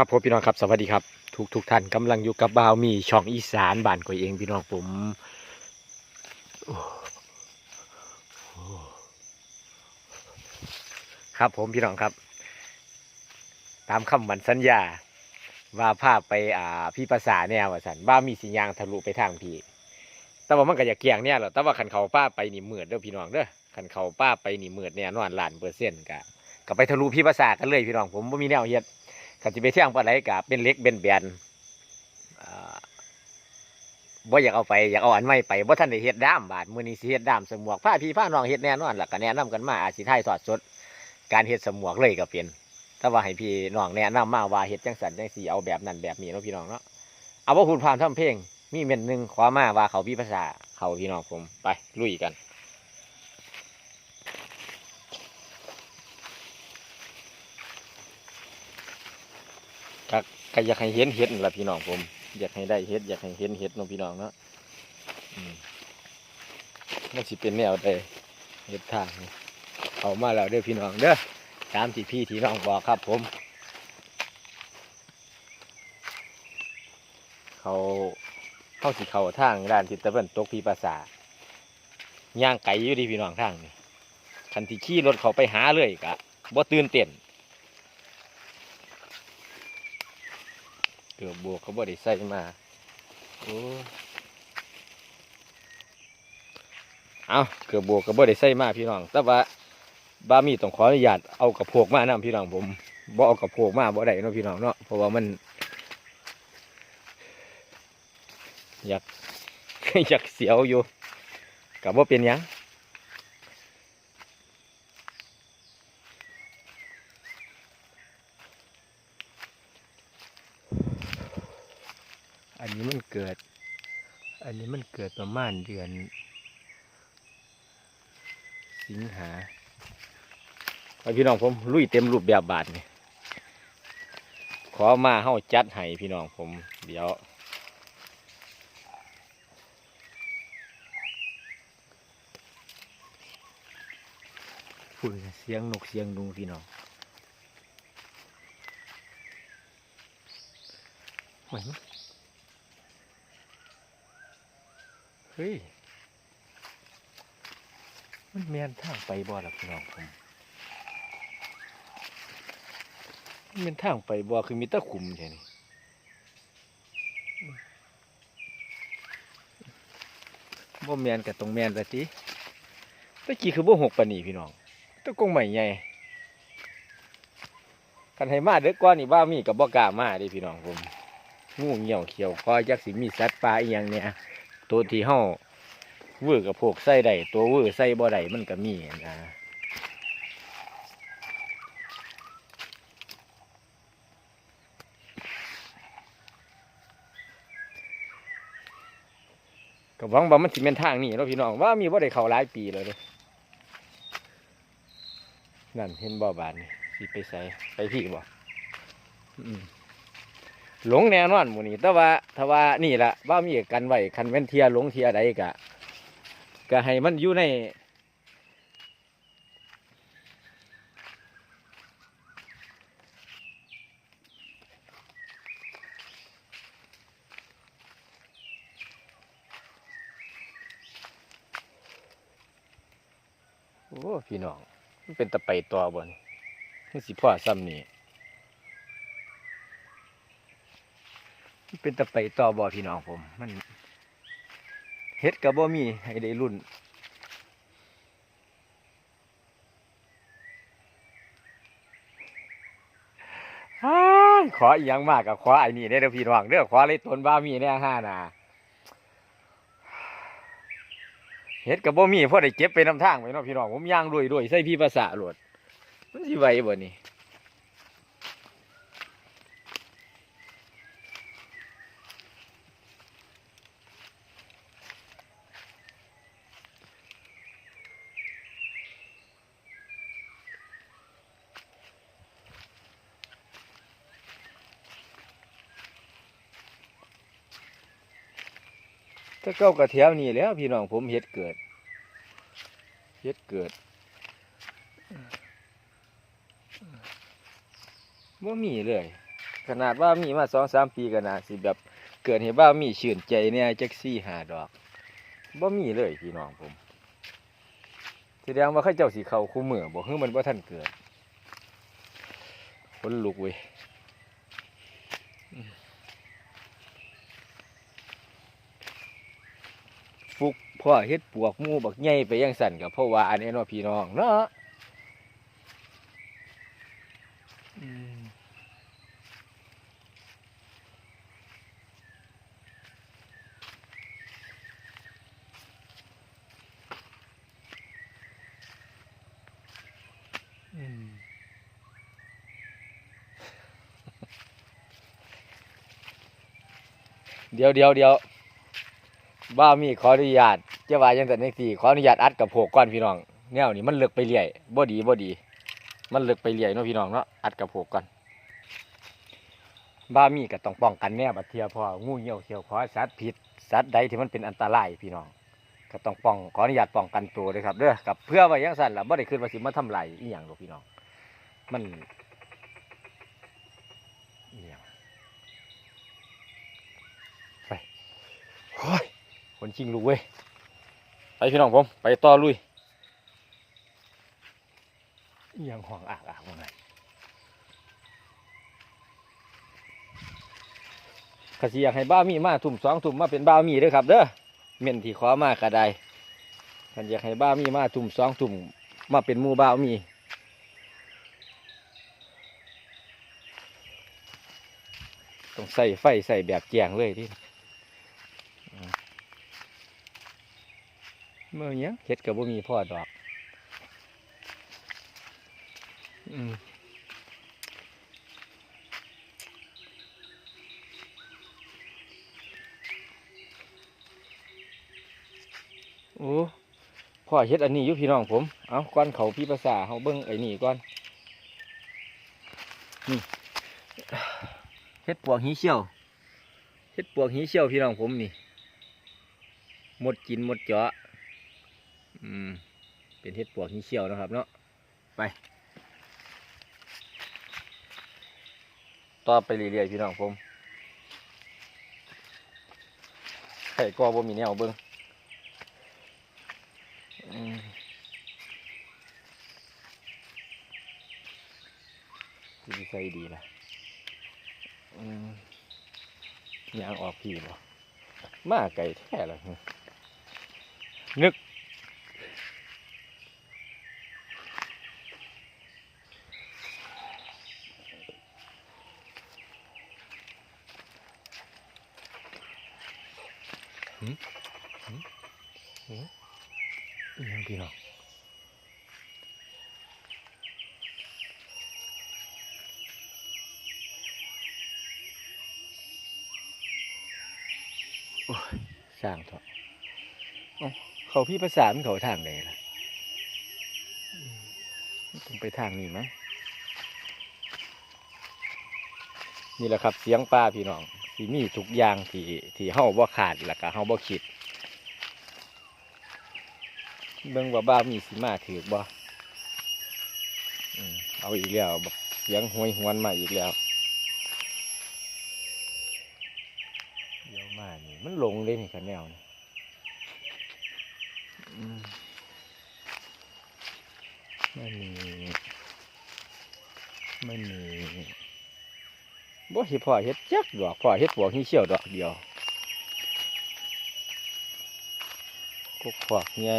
ครับผมพี่น้องครับสวัสดีครับ ทุกทุกท่านกำลังอยู่กับบ่าวมีช่องอีสานบ้านกอยเองพี่น้องผมครับผมพี่น้องครับ ตามคำมันสัญญา ว่าภาพไปอ่าพี่ภาษาเนี่ยว่าสันบ้ามีสิญญางทะลุไปทางพี่ แต่ว่ามันก็อยากเกี่ยงเนี่ยหรอแต่ว่าขันเขาป้าไปนี่เหมือดเด้อพี่น้องเด้อขันเขาป้าไปนี่เหมือดเนี่ยนอนล้านเปอร์เซ็นต์กะก็ไปทะลุพี่ภาษากันเลยพี่น้องผมไม่มีแนวเฮ็ด ขันจิไปเที่ยงปลาไหลกับเป็นเล็กเป็นแบนว่าบ่อยากเอาไปอยากเอาอันใหม่ไปบ่ท่านได้เฮ็ดด้ามบาดมือนี้สิเฮ็ดด้ามสมวกผ้าพี่ผ้าน้องเฮ็ดแน่นอนหล่ะก็แนะนำกันมาอาจสิถ่ายทอดสด การเฮ็ดสมวกเลยก็เป็นถ้าว่าให้พี่น้องแนะนำมาว่าเฮ็ดจังสันจังสีเอาแบบนั้นแบบนี้เนาะพี่น้องเนาะเอาบ่พูดผ่านทำเพลงมีเม็ดหนึ่งขอมาว่าเขาพี่ภาษาเขาพี่น้องผมไปลุยกัน ก็อยากให้เห็นเห็ดนั่นล่ะพี่น้องผม อยากให้ได้เห็ดอยากให้เห็นเห็ดน้องพี่น้องเนาะมันสิเป็นแนวใดเห็ดทางเอามาแล้วเด้อพี่น้องเด้อตามที่พี่ที่น้องบอกครับผม เขาเข้าสิเขาทางด้านทิศตะวันตกพี่ภาษาย่างไก่อยู่ดีพี่น้องทางนี่คันที่ขี่รถเขาไปหาเลยกะบ่ตื่นเต้น เกือบบวกเขาบ่ได้ใส่มาโอ้เอาเกือบบวกเขาบ่ได้ใส่มาพี่น้อง แต่ว่าบามีต้องขออนุญาตเอากระโพกมานํพี่น้องผมบ่เอากระโพกมาบ่ได้เนาะพี่น้องเนาะเพราะว่ามัน อยากอยากเสียวอยู่กับว่าเป็นยัง อันนี้มัน เกิด อันนี้มันเกิดประมาณเดือน สิงหาพี่น้องผมลุยเต็มรูปแบบบาทนี่ขอมาเฮาจัดให้พี่น้องผม เดี๋ยวฝุ่นเสียงนกเสียงดุงพี่น้องเหมือน เฮ้ย มันแมนทางไปบ่ล่ะพี่น้องผมมันเป็นทางไปบ่คือมีตะขุมแค่นี้บ่แมนกับตรงแมนละติตะกี้คือบ่หกปานีพี่น้องตะกงใหม่ใหญ่คันให้มาเด็กกว่านี่ว่ามีกับบ่กล้ามาดิพี่น้องผมงูเหี่ยวเขียวคอยจักสิมีสัตว์ป่าอีหยังเนี่ย ตัวที่เฮาเวอร์กับพวกใส่ได้ตัวเวอร์ใส่บ่ได้มันก็มีนะก็หวังว่ามันสิเป็นทางนี้เนาะพี่น้องว่ามีบ่ได้เขาหลายปีแล้วเด้นั่นเห็นบ่อบานนี่สิไปใส่ไปพี่บ่อืม หลงแน่นอนหมูนี่แต่ว่าถ้าว่านี่ละว่ามีกันไว้คันเว้นเทียหลงเทียใดกะก็ให้มันอยู่ในโอ้พี่น้องมันเป็นตะไปตัวบนนี่สิพ่อซ้ำนี่มัน เป็นตะไปต่อบ่พี่น้องผม มันเฮ็ดกับบ่มีให้ได้รุ่นขออีหยังมากกับขอไอ้นี่ได้อเด้อพี่น้องเด้อขอเลยตนบ้ามีแน่ห้านาเฮ็ดกับบ่มีพอได้เก็บไปนำทางไปเนาะพี่น้องผมย่างรวยรวยๆใส่พี่ภาษาโลดมันสิไหวบ่นี่ เก้ากระแถวนี่แล้วพี่น้องผมเฮ็ดเกิดเฮ็ดเกิดบ่มีเลย ขนาดว่ามีมาสองสามปีกันนะสิแบบเกิดเหตุว่ามีชื่นใจเนี่ยแจักซี่หาดอกบ่มีเลยพี่น้องผมแสดงว่าข้าเจ้าสีเขาคู่มือบอกเฮ้ยมันว่าท่านเกิดคนลุกเว้ยอืมฟุก พ่อเฮ็ดปวกมูบักใหญ่ไปยังสั่นกับพ่อว่าอันนี้เนาะพี่น้องเนาะเดี๋ยวเดี๋ยวเดี๋ยวบ้ามีขออนุญาต จ้าว่าจังแต่ในสี่ขออนุญาตอัดกับโผกก่อนพี่น้องแนวนี้มันเลึกไปเรื่อยบ่ดีบ่ดี มันเลึกไปเรื่อยเนาะพี่น้องเนาะอัดกับโผกก่อนบ้ามีก็ต้องป้องกันแน่บัดเทียพองูเหี่ยวเขียวขอสัตว์ผิดสัตว์ใดที่มันเป็นอันตรายพี่น้องก็ต้องป้องขออนุญาตป้องกันตัวด้วยครับเด้อกับเพื่อไว้ยังสั่นล่ะบ่ได้ขึ้นว่าสิมาทำลายอีหยังหรอกพี่น้อง มันอีหยังไปโอ้ยคนชิงลูกเว้ย ไปพี่น้องผม ไปต่อลุยยังห่วงอากอากว่าไงขสิอยากให้บ้ามีมาทุ่มสองทุ่มมาเป็นบ้ามีเด้อครับ เด้อเม่นที่ขอมากระไดขันอยากให้บ้ามีมาทุ่มสองทุ่มมาเป็นมูบ้ามีต้องใส่ไฟใส่แบบแจงเลยที่อืม เมื่อเนี้ยเฮ็ดกับบ่มีพ่อดอกอืมโอ้พ่อเฮ็ดอันนี้อยู่พี่น้องผม เอาก้อนเขาพี่ภาษาเฮาเบิ่งไอ้นี่ก่อนนี่เฮ็ดปวกหีเชี่ยวเฮ็ดปวกหีเชี่ยวพี่น้องผมนี่ หมดกินหมดเจาะ อืม เป็นเฮ็ดปวกหีเชี่ยวนะครับ เนาะ ไป ต่อไปเรื่อยๆพี่น้องผมไข่ก็บ่มีแนวเบิ่งอืมสิใส่ดีล่ะอืมยางออกพี่บ่มาไก่แท้ละนึกหืมหืมหืมอิหยังพี่น้องโอ้างเถอะเขาพี่ภาษามันเขาทางไหนล่ะต้องไปทางนี้มั้งนี่แหละครับเสียงป้าพี่น้องสีมีทุกอย่างที่ที่เฮาบ่ขาดแล้วก็เฮาบ่คิดเบิ่งว่าบ้ามีสิมาถือบ่เอาอีกแล้วเสียงหวยหวนมาอีกแล้วเดี๋ยวมานี่มัน หลงเลยนี่ขันแนวนี่อืมมันนี่มีบ่เห็ดพ่อเห็ดจักดอกพ่อเห็ดปวกหีเชี่ยวดอกเดียวกุกขวากใหญ่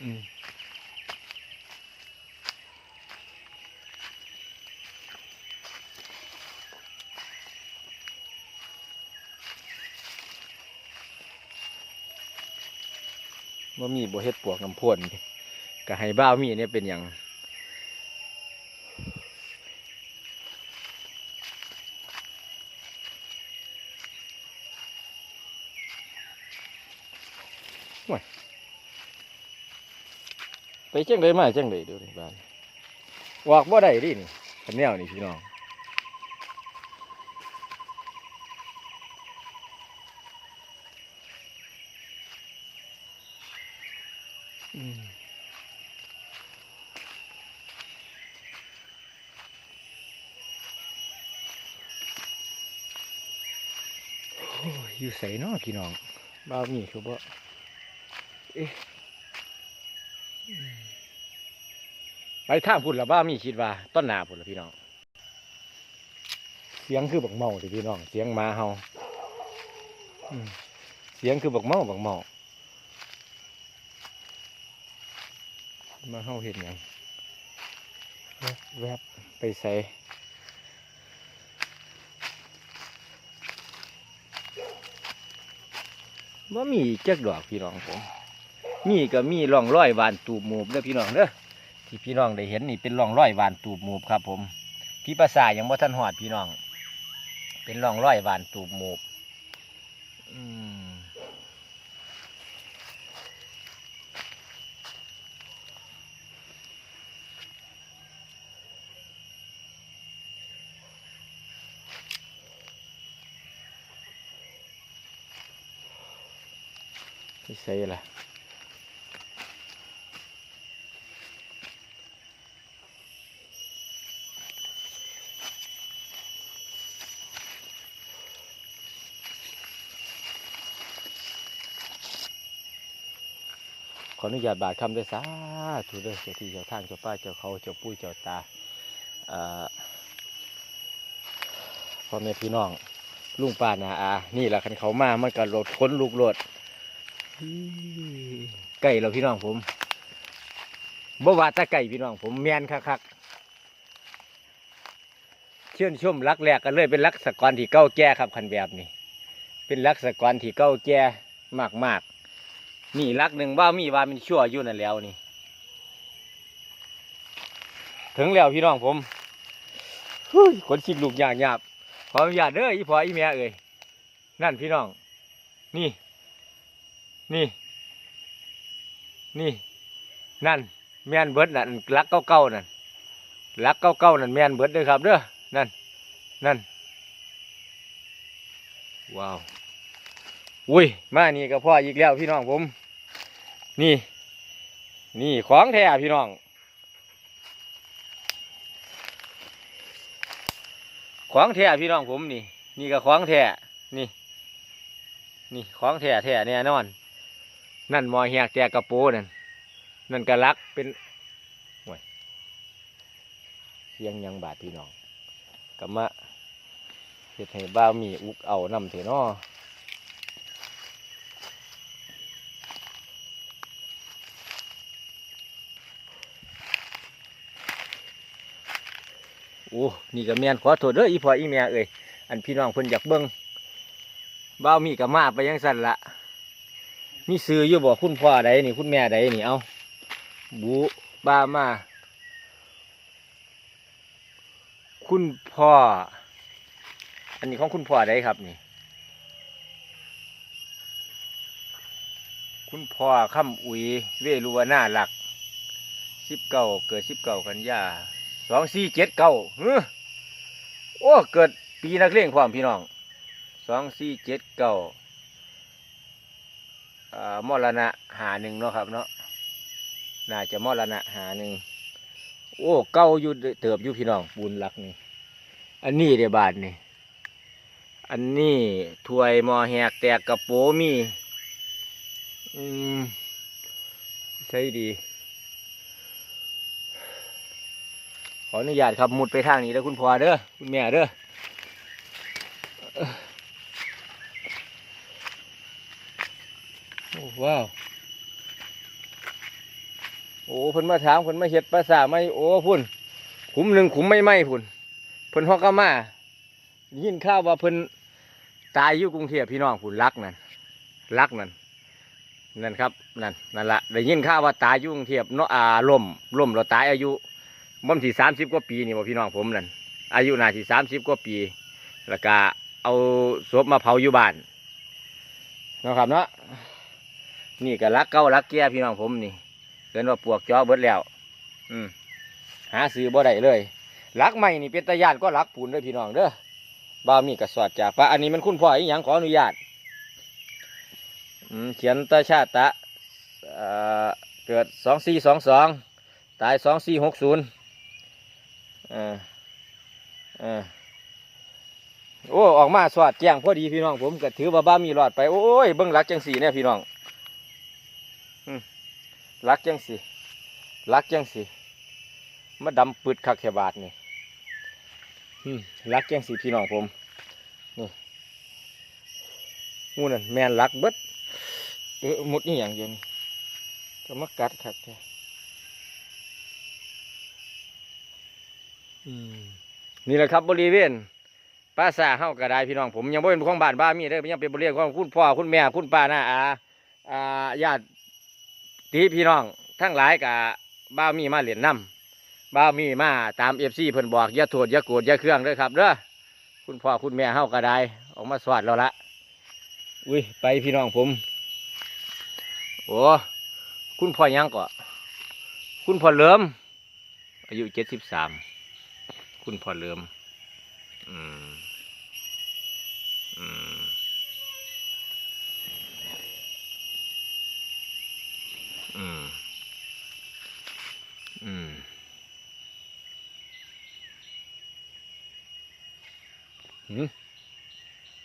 อืม ว่ามีบ่เฮ็ดปวกน้ำพ่นก็ให้บ้ามีเนี่ยเป็นอย่างไปจังไดมาจังไดเดี๋ยวนี้บ้านวอกบ่ได้ดินี่คันแนวนี่พี่น้องอืม อยู่ใส่เนาะพี่น้องบ้ามีคือบ่เอ๊ะไปทางพุ่นละบ้ามีคิดว่าต้นหนาพุ่นละพี่น้อง เสียงคือบักเมาเด้อพี่น้อง เสียงหมาเฮาเสียงคือบักเมาบักเมามาเฮาเห็นหยังแวบไปใส่ ว่ามีจักดอกพี่น้องผมมีก็มีร่องร้อยวานตูบหมูบเด้อพี่น้องเด้อที่พี่น้องได้เห็นนี่เป็นร่องร้อยวานตูบหมูบครับ ผมพี่ภาษายังบ่ทันหอดพี่น้อง เป็นร่องร้อยวานตูบหมูบ ไม่ใช่ละขออนุญาตบาดคำด้วยสาธุเด้อเจ้าที่เจ้าทางเจ้าป้าเจ้าเขาเจ้าปุ้ยเจ้าตาอ่อพ่อแม่พี่น้องลุงป้านาอา นี่แหละคันเขามามันก็รถค้นลูกรถ ไก่เราพี่น้องผมบ่ว่าตะไก่พี่น้องผมแมนคักๆเชื่นชมรักแรกกันเลยเป็นรักสกรที่เก้าแก่ครับคันแบบนี้ เป็นรักสกรที่เก้าแก่มากๆนี่รักหนึ่งว่ามีว่ามันชั่วอยู่นั่นแล้วนี่ ถึงแล้วพี่น้องผมเฮ้ยขนชิกลูกยากหยาบขออนุญาตเด้ออีพออีแม่เอ่ยนั่นพี่น้อง นี่ นี่ นี่ นั่น แม่นเบิดนั่นรักเก้าๆนั่นรักเก้าๆนั่นแม่นเบิดเด้อครับเด้อนั่น นั่น ว้าวอุ้ย มานี่ก็พ่ออีกแล้วพี่น้องผม นี่ นี่ของแท้พี่น้อง ของแท้พี่น้องผมนี่ นี่ก็ของแท้นี่ นี่ของแท้แท้แน่นอน นั่นมอแหกแจกกระโปนั่นนั่นกระลักเป็นโอ้ยเสียงยังบาดพี่น้องกะมะเฮ็ดให้บ้ามีอุกเอานำเถนาะโอ้นี่ก็แม่นขอโทษเด้ออีพ่ออีแม่เอ้ยอันพี่น้องเพิ่นอยากเบิ่งบ้ามีก็มาไปยังสั่นละ มีซื้ออยู่บอกคุณพ่อใดนี่คุณแม่ใดนี่เอาบูบ้ามา คุณพ่อ อันนี้ของคุณพ่อใดครับนี่ คุณพ่อคำอุยเวรุวนาหลักสิบเก้าเกิดสิบเก้ากันยาสองสี่เจ็ดเก้าโอ้เกิดปีนักเลี้ยงความพี่น้องสองสี่เจ็ดเก้า มรณะหาหนึ่งเนาะครับเนาะน่าจะมรณะหาหนึ่งโอ้เก้าอยู่เติบอยู่พี่น้องบุญรักนี่อันนี้เดียบาทนี่อันนี้ถ้วยมอแหกแตกกระโปมีอืมใช่ดี ขออนุญาตครับมุดไปทางนี้เด้อคุณพ่อเด้อคุณแม่เด้อ โอ้ ว้าวโอ้เพิ่นมาถามเพิ่นมาเฮ็ดภาษาไม่โอ้พุ่นขุมหนึ่งขุมไม่ไหมพุ่นเพิ่นฮอกกามายินข่าวว่าเพิ่นตายอยู่กรุงเทพพี่น้องพุ่นรักนั่นรักนั่นนั่นครับนั่นนั่นละได้ยินข่าวว่าตายอยู่กรุงเทพเนาะอาล่มล่มเราตายอายุบ่มที่สามสิบกว่าปีนี่บ่พี่น้องผมนั่นอายุน่าสิสามสิบกว่าปีแล้วก็เอาศพมาเผาอยู่บ้านนะครับเนาะ นี่ก็รักเก้ารักแก่พี่น้องผมนี่เกินว่าปวกจอเบิดแล้ว อืมหาซื้อบ่ได้เลยรักใหม่นี่เป็นตาญาติก็รักปูนด้อพี่น้องเด้อบ่าวมีกระสอดจ่าปะอันนี้มันคุณพ่ออีหยังขออนุญาตเขียนตาชาตตะเกิดสองสี่สองสองตายสองสี่หกศูนย์เออเออโอ้ออกมาสวัสดแจ้งพอดีพี่น้องผมก็ถือว่าบ้ามีรอดไปโอ้ยเบิ้งหลักจังสีเนี่ยพี่น้อง ลักจังสีหลักจังสีมาดำปึดคักแคบาทนี่ลักจังสีพี่น้องผมนี่งูนั่นแมนลักเบิดเออหมดนี่อย่างเดียวนี่ก็มากัดคักแท้อืมนี่แหละครับบริเวณป้าซาเฮาก็ไดพี่น้องผมยังบ่เป็นของบ้านบ้ามีเด้อยังเป็นบริเวณของคุณพ่อคุณแม่คุณป้าน้าอาอ่าญาติ ที่พี่น้องทั้งหลายกับบ้ามีมาเหรียญน้ำบ้ามีมาตามเอฟซีเพิ่นบอกยาโทษยาโกรธยาเครื่องเด้อครับเด้อคุณพ่อคุณแม่เฮาก็ได้ออกมาสวัสดเราละอุ้ยไปพี่น้องผมโอ้คุณพ่อยังก็คุณพ่อเลิมอายุเจ็ดสิบสามคุณพ่อเลิมอืมอืม อืม อืม หืม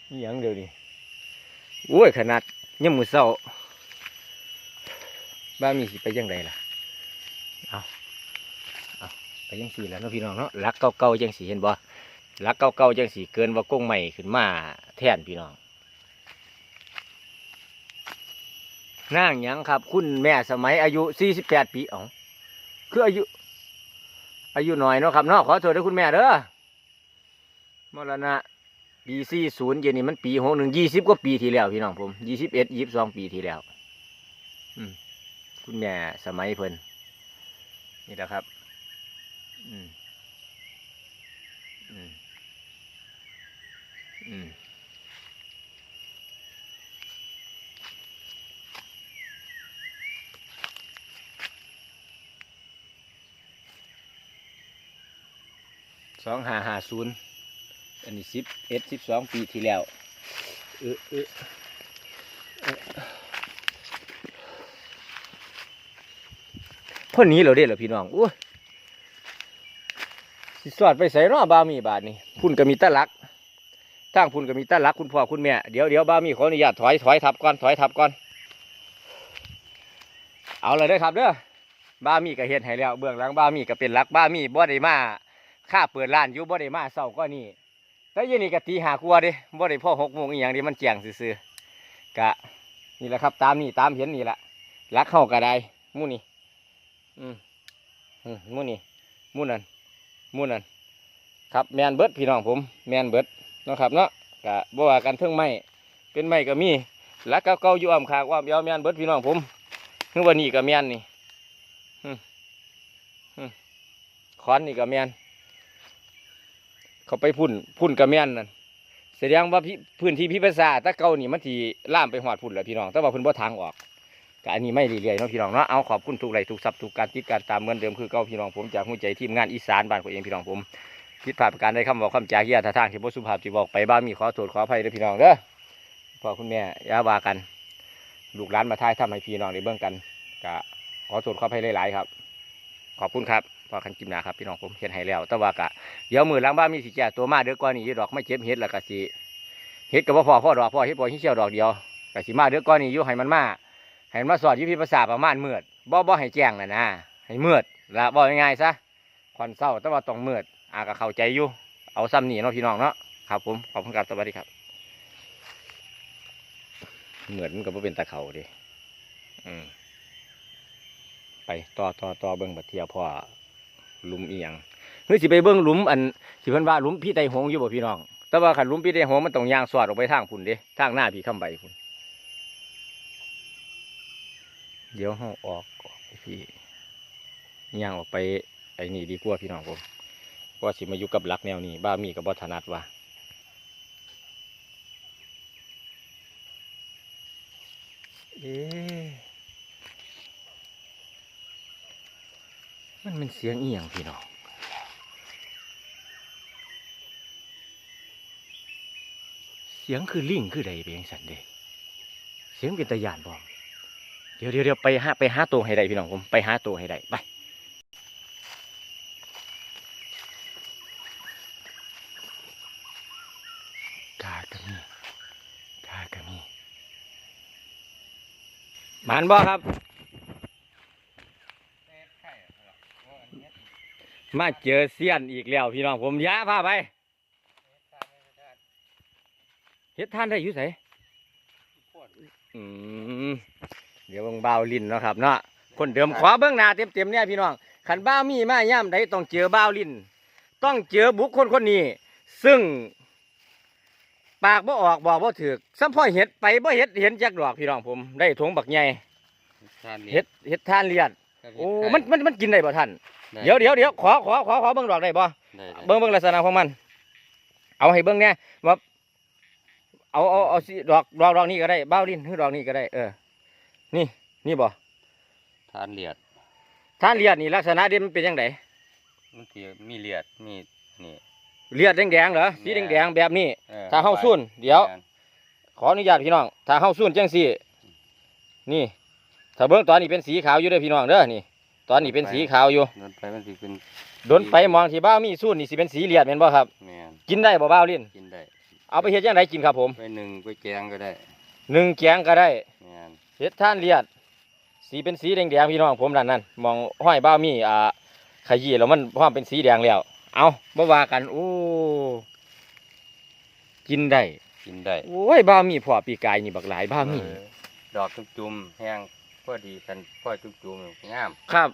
นี่ยังเดียวนี่โอ้ย ขนาดยังมือเศร้า บ้านมีสิไปยังไงล่ะ เอาเอาไปยังสี่แล้วเนาะพี่น้องเนาะรักเก่าๆยังสีเห็นบ่ลักเก่าๆจังสีเกินว่าก้งใหม่ขึ้นมาแทนพี่น้อง นางยังครับ คุณแม่สมัยอายุ 48 ปีเอ๋อคืออายุ อายุหน่อยเนาะครับเนาะขอโทษด้วยคุณแม่เด้อมรณะปี40เย็นนี้มันปี61 20กว่าปีที่แล้วพี่น้องผม21 22ปีที่แล้วอืมคุณแม่สมัยเพิ่นนี่แหละครับอืมอืมอืม สองห้าห้าศูนย์อันนี้สิบเอ็ดสิบสองปีที่แล้วเออเออเออพ่นนี้เราได้เหรอพี่น้องอุ้ยสิสอดไปใส่เนาะบามีบาทนี่พุ่นก็มีตะลักทางพุ่นก็มีตะลักคุณพ่อคุณแม่เดี๋ยวเดี๋ยวบามีขออนุญาตถอยถอยทับก่อนถอยทับก่อนเอาเลยเด้อครับเด้อบามีก็เฮ็ดให้แล้วเบื้องหลังบามีก็เป็นหลักบามีบ่ได้มา ค่าเปิดร้านอยู่บ่ได้มาเศร้าก็นี่แต่ย็นนี่ก็ตีหากลัวาเดิบ่ได้พ่อหกโมงอีหยังเดิมันแจ้งซื่อๆกะนี่แหละครับ ตามนี่ตามเห็นนี่แหละรักเข้าก็ได้มู่นี่อืมอืมมู่นี่มู่นั่นมู่นั่นครับแมนเบิร์ดพี่น้องผม แมนเบิดนะครับเนาะกะบ่ว่ากันเทิงไม้เป็นไม้ก็มีรักเก่าๆอยู่อ้อมขางอ้อมยาวแมนเบิร์ดพี่น้องผมคือวันนี้ก็แมนนี่อืมอืมขอนนี่ก็แมน เขาไปพุ่นพุ่นกระแม่นนั่นแสดงว่าพื้นที่พิพิษาตะเกานี่มันทีล่ามไปหอดพุ่นแหละพี่น้องแต่ว่าพุ่นบ่ทางออกก็อันนี้ไม่เรื่อยๆเนาะพี่น้องเนาะเอาขอบคุณทุกไรทุกทรัพย์ทุกการติดการตามเหมือนเดิมคือเก่าพี่น้องผมจากหัวใจทีมงานอีสานบ้านของเองพี่น้องผมผิดพลาดประการใดคำบอกคำจาเฮียท่าทางที่บ่สุภาพที่บอกไปบ้านมีขอโทษขออภัยเด้อพี่น้องเด้อพ่อคุณแม่อย่าว่ากัน ลูกหลานมาท้ายทำให้พี่น้องได้เบิ่งกันก็ขอโทษขออภัยหลายๆครับ ขอบคุณครับ พอกันกิมนาครับพี่น้องผมเห็นให้แล้วแต่ว่ากะเดี๋ยวมือล้างบ้านมีสิแก่ตัวมาเด้อก่อนนี่ดอกไม่เจ็บเฮ็ดล้วก็สิเฮ็ดกับพ่อพ่อดอกพ่อเฮ็ดพ่อที่เชี่ยวดอกเดียวก็สิมาเด้อก่อนนี่ยู่ให้มันมาให้มันมาสอดยู่พี่ภาษาประมาณเมือดบ่บ่ให้แจ้งนะนะให้มืดละบ่ง่ายๆซะควันเศร้าแต่ว่าต้องเมือดอาก็เข้าใจอยู่เอาซ้ำหนีเนาะพี่น้องเนาะครับผมขอบคุณครับสวัสดีครับเหมือนมันก็บ่เป็นตะเขาดิ อืม ไปต่อต่อต่อเบิ่งบัดเทียพ่อ หลุมอีหยังเฮ้ยสิไปเบิ้งหลุมอันสิเพิ่นว่าหลุมพี่ไตหงอยู่บ่พี่น้อง แต่ว่าขันหลุมพี่ไตหงมันต้องย่างสอดออกไปทางพุ่นเด้ทางหน้าพี่คำใบพุ่นเดี๋ยวเฮาออกออกพี่ย่างออกไปไอ้นี่ดีกว่าพี่น้องผมว่าสิมาอยู่กับหลักแนวนี้บ้ามีกับบ่ถนัดว่าเอ๊ มันเป็นเสียงเอียงพี่น้องเสียงคือลิงคือใดเบียงสันเดเสียงเป็นตะยานบอมเดี๋ยวเดี๋ยวไปหาไปหาตัวให้ได้พี่น้องผมไปหาตัวให้ได้ไปกากระมีกากระมีมันบ่ครับ มาเจอเซียนอีกแล้วพี่น้องผมย้าพาไปเฮ็ดทานได้อยู่ไสอืมเดี๋ยวเบิ่งบ่าวลินเนาะครับเนาะคนเดิมขอเบิ่งหน้าเต็มๆเนี่ยพี่น้องขันบ้าวมีมาย่ำใดต้องเจอบ่าวลินต้องเจอบุคคลคนนี้ ซึ่ง ปากบ่ออกบอกบ่ถือซ้ำพ่อเห็ดไปบ่เห็ดเห็นจักดอกพี่น้องผม ได้ถุงบักใหญ่ทานเห็ดเห็ดทานเลียดกับโอ้เห็ดไข่มันมันมันกินได้บ่ท่านไเดี๋ยวเดี๋ยวเดี๋ยวขอขอขอขอเบิ่งดอกได้บ่ได้ได้เบิ่งเบิ่งลักษณะของมัน เอาให้เบิ่งเนี่ยว่าเอาเอาเอาสิดอกดอกดอกนี้ก็ได้บ้าวลิ้นหรือดอกนี้ก็ได้ เออ นี่นี่บ่ทานเลียดทานเลียดนี่ลักษณะเด่นมันเป็นจังไดมันสิมีเลียดมีนี่เลียดแดงๆเหรอสีแดแดงงๆแบบนี้ออถ้าเฮาซุ่นเดี๋ยวแม่นขออนุญาตพี่น้องถ้าเฮาซุ่นจังซี่ นี่ ถ้าเบิ่งตอนนี้เป็นสีขาวอยู่เด้อพี่น้องเด้อนี่ ตอนนี้เป็นสีขาวอยู่โดนไปมันสิเป็นโดนไปมองที่บ้าวมีซุ่นนี่สิเป็นสีเลียดแม่นบ่ครับแม่นกินได้บ่บ้าวลิ้นกินได้เอาไปเฮ็ดจังไดกินครับผมไปหนึ่งไปแกงก็ได้หนึ่งแกงก็ได้แม่นเฮ็ดท่านเลียด สีเป็นสีแดงๆพี่น้องผมนั่นนั่นมองห้อยบ้าวมีอ่าขยี้แล้วมันพร้อมเป็นสีแดงแล้ว เอาบ่ว่ากันโอ้กินได้กินได้โอ้ยบ้าวมีพ่อปีกายนี่บักหลายบ้าวมีเออดอกจุ่มๆแห้ง พอดีกันพอจุ่มๆงาม ครับ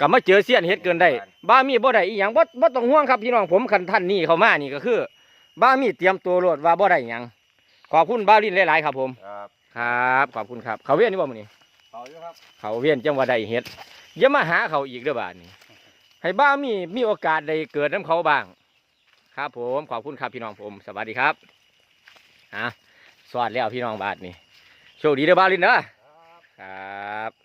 กลับมาเจอเสี้ยนเฮ็ดเกินได้บ้าวมีบ่ได้อีหยังบ่บ่ต้องห่วงครับพี่น้องผมคันท่านนี่เข้ามานี่ก็คือบ้าวมีเตรียมตัวโลดว่าบ่ได้หยังขอบคุณบ้าวลินหลายๆครับ ผมครับครับขอบคุณครับ เขาเวียนนี่บ่มื้อนี้เอาอยู่ครับเขาเวียนจังว่าได้เฮ็ดอย่ามาหาเขาอีกเด้อบาดนี้ให้บ้ามีมีโอกาสได้เกิดน้ำเขาบ้าง ครับ ผมขอบคุณครับพี่น้องผมสวัสดีครับฮะสวัสดีแล้วพี่น้องบาทนี่โชคดีเด้อบ้าวลินเด้อ ครับ